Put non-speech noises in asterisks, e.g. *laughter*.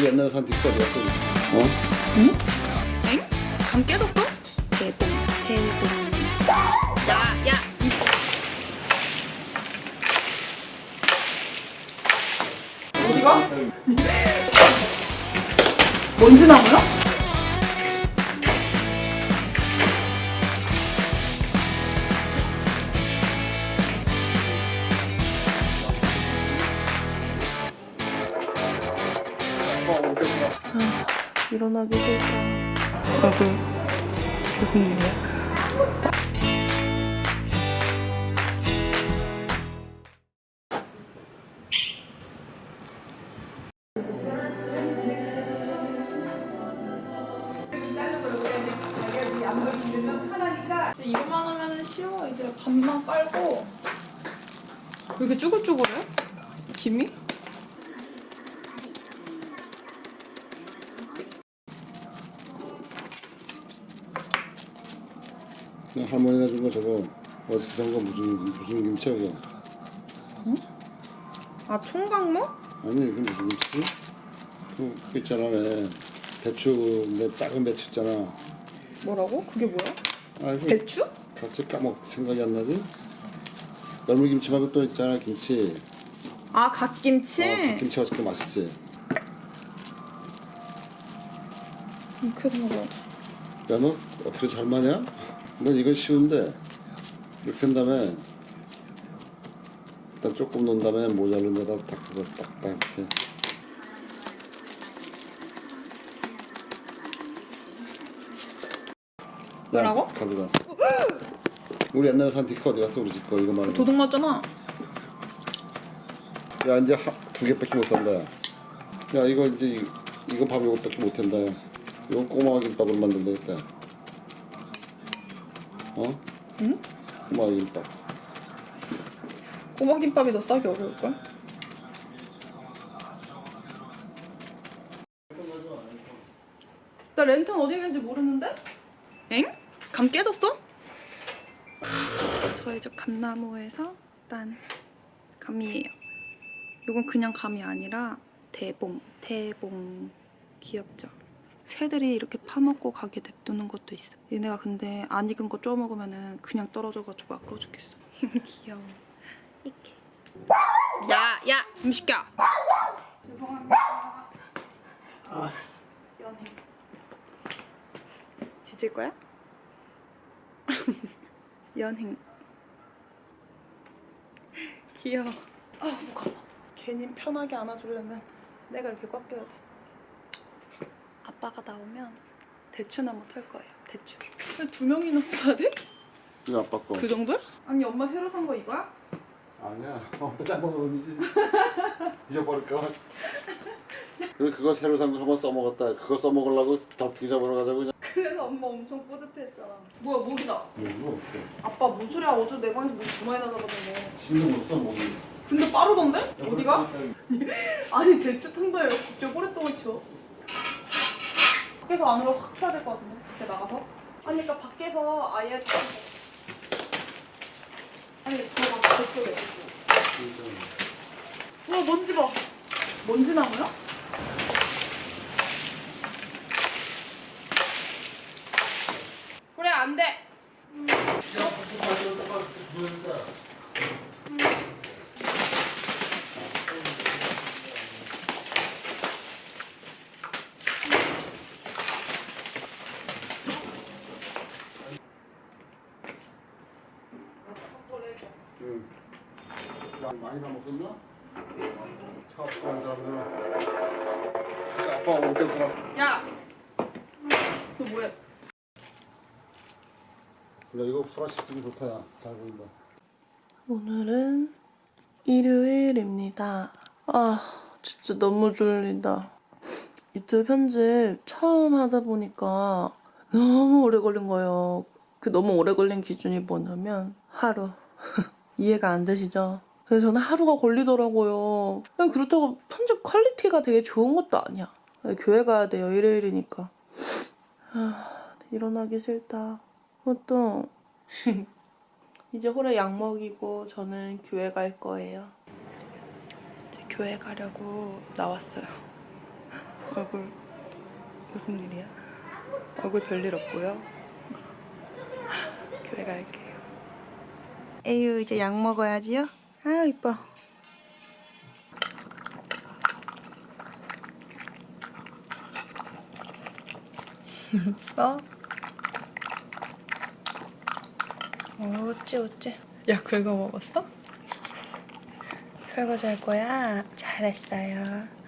우리 옛날에 산 디스크 어디 갔어? 어? 엥? 감 깨졌어? 대봉 대봉 야 야. 어디가? *laughs* 먼지 나무야? 일어나기 싫다. 여보, 무슨 일이야? 근데 이거만 하면 쉬워. 이제 밥만 깔고. 왜 이렇게 쭈글쭈글해? 김이? 할머니가 준 거 저거 어저께 산거 무슨 무슨 김치야 그거? 아, 총각무? 아니 이게 무슨 김치지? 그, 그 있잖아 왜 배추 내 작은 배추 있잖아. 뭐라고? 그게 뭐야? 아이고 배추? 갑자기 까먹 생각이 안 나지? 열무 김치 말고 또 있잖아 김치. 아, 갓김치? 어, 그 김치 어저께 맛있지. 이렇게 먹어. 야너 어떻게 잘 마냐? 넌 이거 쉬운데 이렇게 한 다음에 일단 조금 넣은 다음에 모자른 데다 딱 그거 딱딱 이렇게 야, 뭐라고? 가져가 우리 옛날에 산 디크 어디 갔어 우리 집거 이거 말고 도둑 맞잖아. 야 이제 두 개밖에 못 산다 야. 야 이거 이제 이- 이거 밥 이것밖에 못 한다 야. 이건 꼬마 김밥으로 만들면 되겠다 야. 어? 응? 꼬마 김밥 꼬마 김밥이 더 싸기 어려울걸? 나 랜턴 어디 있는지 모르는데? 엥? 감 깨졌어? 저희 집 감나무에서 딴 감이에요. 이건 그냥 감이 아니라 대봉, 대봉 귀엽죠? 새들이 이렇게 파먹고 가게 냅두는 것도 있어. 얘네가 근데 안 익은 거 쪼 먹으면은 그냥 떨어져가지고 아까워 죽겠어. *laughs* 귀여워. 이렇게. 야, 야, 좀 시켜. 죄송합니다. 연애. 지질 거야? *laughs* 연행. 귀여워. 아, 목 아파. 괜히 편하게 안아주려면 내가 이렇게 꽉 껴야 돼. 아빠가 나오면 대추나무 털 거예요. 대추. 근데 두 명이나 써야 돼? 이거 아빠 거 그 정도야? 아니 엄마 새로 산 거 이거야? 아니야 어, 짠거 어디지 잊어버릴까 봐 그래서 그거 새로 산 거 한 번 써먹었다 그거 써먹으려고 덮기 잡으러 가자고 그냥 그래서 엄마 엄청 뿌듯했잖아. 뭐야 모기다. 이거 없어 아빠 뭔 소리야 어제 내 방에서 두 마리 나가던데. 신경 못 써, 목이 근데 빠르던데? 어디가? *laughs* 아니 대추 탕다에 갑자기 오랫동안 치워. 밖에서 안으로 확 쳐야 될 것 같은데. 밖에 나가서. 아니 그러니까 밖에서 아예 아니 저막 저쪽에 와 먼지 봐. 먼지 나무야? 많이 다 먹었나? 차 아빠 올 때구나 야. 너 뭐해? 그래 이거 프라시 쓰기 좋다 야 잘 보인다 오늘은 일요일입니다. 아, 진짜 너무 졸린다. 유튜브 편집 처음 하다 보니까 너무 오래 걸린 거예요. 그 너무 오래 걸린 기준이 뭐냐면 하루. *laughs* 이해가 안 되시죠? 그래서 저는 하루가 걸리더라고요. 아니, 그렇다고 편집 퀄리티가 되게 좋은 것도 아니야. 교회 가야 돼요, 일요일이니까. 아, 일어나기 싫다. 그것도 *laughs* 이제 홀에 약 먹이고 저는 교회 갈 거예요. 이제 교회 가려고 나왔어요. 얼굴 무슨 일이야? 얼굴 별일 없고요. *laughs* 교회 갈게요. 에휴 이제 약 먹어야지요. 아 이뻐. 써? *laughs* 어, 어째 어째. 야 긁어 먹었어? 설거지 할 거야? 잘했어요.